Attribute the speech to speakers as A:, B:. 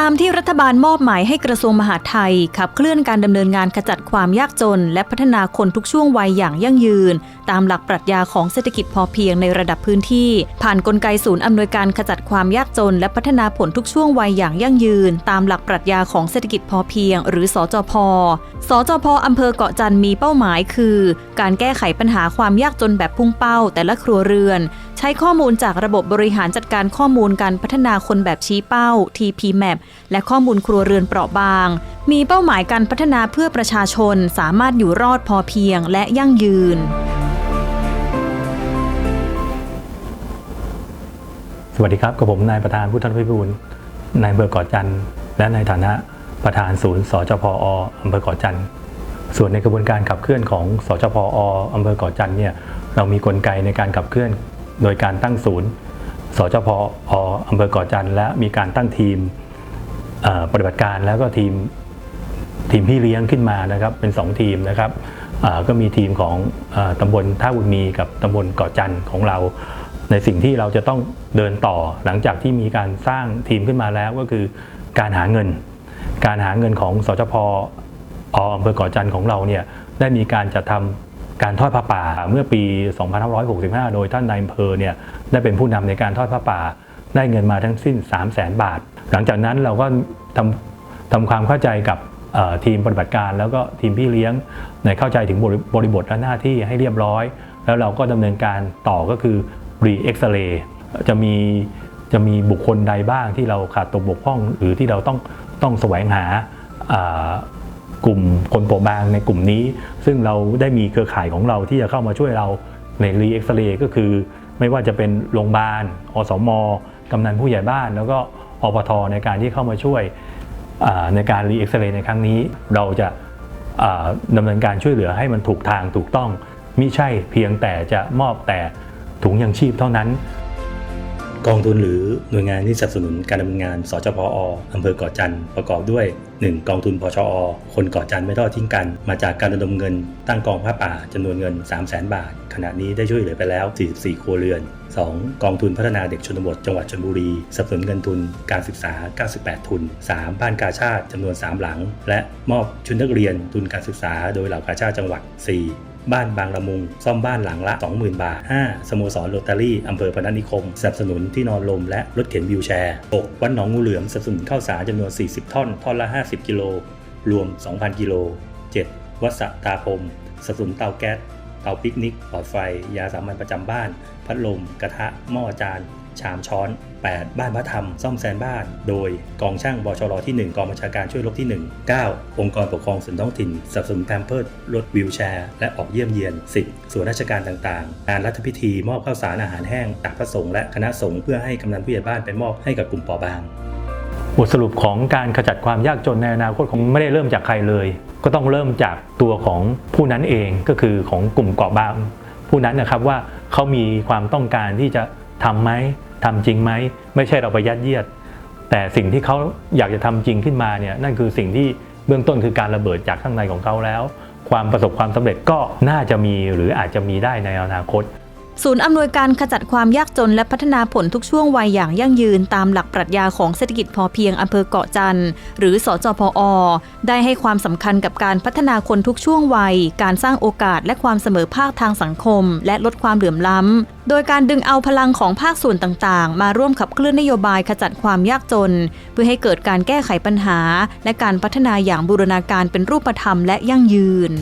A: ตามที่รัฐบาลมอบหมายให้กระทรวงมหาดไทย ขับเคลื่อนการดำเนินงานขจัดความยากจน และพัฒนาคนทุกช่วงวัยอย่างยั่งยืน ตามหลักปรัชญาของเศรษฐกิจพอเพียงในระดับพื้นที่ ผ่านนกลไกศูนย์อำนวยการขจัดความยากจน และพัฒนาผลทุกช่วงวัยอย่างยั่งยืน ตามหลักปรัชญาของเศรษฐกิจพอเพียง หรือสจพ สจพอำเภอเกาะจันทร์มีเป้าหมายคือ การแก้ไขปัญหาความยากจนแบบพุ่งเป้า แต่ละครัวเรือน ใช้ข้อมูลจากระบบบริหารจัดการข้อมูลการพัฒนาคนแบบชี้เป้า TPMAP และข้อมูลครัวเรือนเปราะบาง มีเป้าหมายการพัฒนาเพื่อประชาชนสามารถอยู่รอดพอเพียงและยั่งยืน
B: สวัสดีครับกับผมนายประธานพุทธพิบูลนายอำเภอเกาะจันทร์และในฐานะประธานศูนย์สจพออำเภอเกาะจันทร์ส่วนในกระบวนการขับเคลื่อนของสจพออำเภอเกาะจันทร์เนี่ยเรามีกลไกในการขับเคลื่อนโดยการตั้งศูนย์สจพออำเภอเกาะจันทร์และมีการตั้งทีม ปฏิบัติการแล้วก็ทีมทีมพี่เลี้ยงขึ้นมานะครับเป็น 2 ทีมนะครับก็มีทีมของอตำบลท่าบุญมีกับตำบลเกาะจันทร์ของเรา ในสิ่งที่เราจะต้องเดินต่อหลังจากที่มีการสร้างทีมขึ้นมาแล้วก็คือการหาเงิน การหาเงินของสจพออำเภอเกาะจันทร์ของเราเนี่ยได้มีการจัดทำการทอดผ้าป่าเมื่อปี 2565 โดยท่านนายอำเภอเนี่ยได้เป็นผู้นำในการทอดผ้าป่า ได้เงินมาทั้งสิ้น 3 0 0แสนบาท หลังจากนั้นเราก็ทำทำความเข้าใจกับทีมปฏิบัติการ แล้วก็ทีมพี่เลี้ยงในเข้าใจถึงบริบริบทและหน้าที่ให้เรียบร้อย แล้วเราก็ดำเนินการต่อก็คือรีเอ็กซเรย์จะมีจะมีบุคคลใดบ้างที่เราขาดตกบกพร่อง หรือที่เราต้องต้องแสวงหากลุ่มคนโปรบางในกลุ่มนี้ ซึ่งเราได้มีเครือข่ายของเราที่จะเข้ามาช่วยเราในรีเอ็กซเรย์ก็คือ ไม่ว่าจะเป็นโรงพยาบาลอสม กำนันผู้ใหญ่บ้าน แล้วก็อปทในการที่เข้ามาช่วยในการรีเอ็กซเรย์ในครั้งนี้ เราจะอ่าดำเนินการช่วยเหลือให้มันถูกทางถูกต้องมิใช่เพียงแต่จะมอบแต่ถุงยังชีพเท่านั้น
C: กองทุนหรือหน่วยงานที่สนับสนุนการดำเนินงาน สจพออำเภอเกาะจันทร์ประกอบด้วย 1. กองทุนพชอ คนเกาะจันทร์ไม่ทอดทิ้งกัน มาจากการระดมเงิน ตั้งกองผ้าป่าจำนวนเงิน 3 0 0แสนบาท ขณะนี้ได้ช่วยเหลือไปแล้ว 44 ครัวเรือน 2. กองทุนพัฒนาเด็กชนบทจังหวัดชลบุรีสนับสนุนเงินทุนการศึกษา 98 ทุน 3. บ้านกาชาติจำนวน 3 หลัง และมอบชุดนักเรียนทุนการศึกษา โดยเหล่ากาชาติจังหวัด 4. บ้านบางละมุง ซ่อมบ้านหลังละ 20,000 บาท 5. สโมสรโรตารี่อำเภอพนัสนิคมสนับสนุนที่นอนลมและรถเข็นวิวแชร์ 6. วัดหนองงูเหลือมสนับสนุนข้าวสารจำนวน 40 ท่อนท่อนละ 50 กิโลรวม 2,000 กิโล 7. วัดสะตาพมสนับสนุนเตาแก๊ส เตาปิกนิกหลอดไฟ ยาสามัญประจำบ้าน พัดลม กระทะ หม้อจาน ชามช้อน 8. บ้านพระธรรม ซ่อมแซมบ้าน โดยกองช่างบชรที่ 1 กองบัญชาการช่วยรบที่ 1 9. องค์กรปกครองส่วนท้องถิ่นสับสนแพมเพิร์ดรถวิวแชร์ และออกเยี่ยมเยียน 10. ส่วนราชการต่างๆงานรัฐพิธีมอบข้าวสารอาหารแห้งตักพระสงฆ์และคณะสงฆ์เพื่อให้กำนันผู้ใหญ่บ้านไปมอบให้กับกลุ่มปอบาง
B: บทสรุปของการขจัดความยากจนในอนาคตคงไม่ได้เริ่มจากใครเลย ก็ต้องเริ่มจากตัวของผู้นั้นเองก็คือของกลุ่มเกาะบาง ผู้นั้นนะครับว่าเขามีความต้องการที่จะทำไหมทำจริงไหมไม่ใช่เราไปยัดเยียด แต่สิ่งที่เขาอยากจะทำจริงขึ้นมาเนี่ยนั่นคือสิ่งที่เบื้องต้นคือการระเบิดจากข้างในของเขาแล้ว ความประสบความสำเร็จก็น่าจะมีหรืออาจจะมีได้ในอนาคต
A: ศูนย์อำนวยการขจัดความยากจนและพัฒนาผลทุกช่วงวัยอย่างยั่งยืนตามหลักปรัชญาของเศรษฐกิจพอเพียงอำเภอเกาะจันทร์หรือสจพอได้ให้ความสำคัญกับการพัฒนาคนทุกช่วงวัย การสร้างโอกาสและความเสมอภาคทางสังคม และลดความเหลื่อมล้ำ โดยการดึงเอาพลังของภาคส่วนต่างๆ มาร่วมขับเคลื่อนนโยบายขจัดความยากจน เพื่อให้เกิดการแก้ไขปัญหา และการพัฒนาอย่างบูรณาการเป็นรูปธรรมและยั่งยืน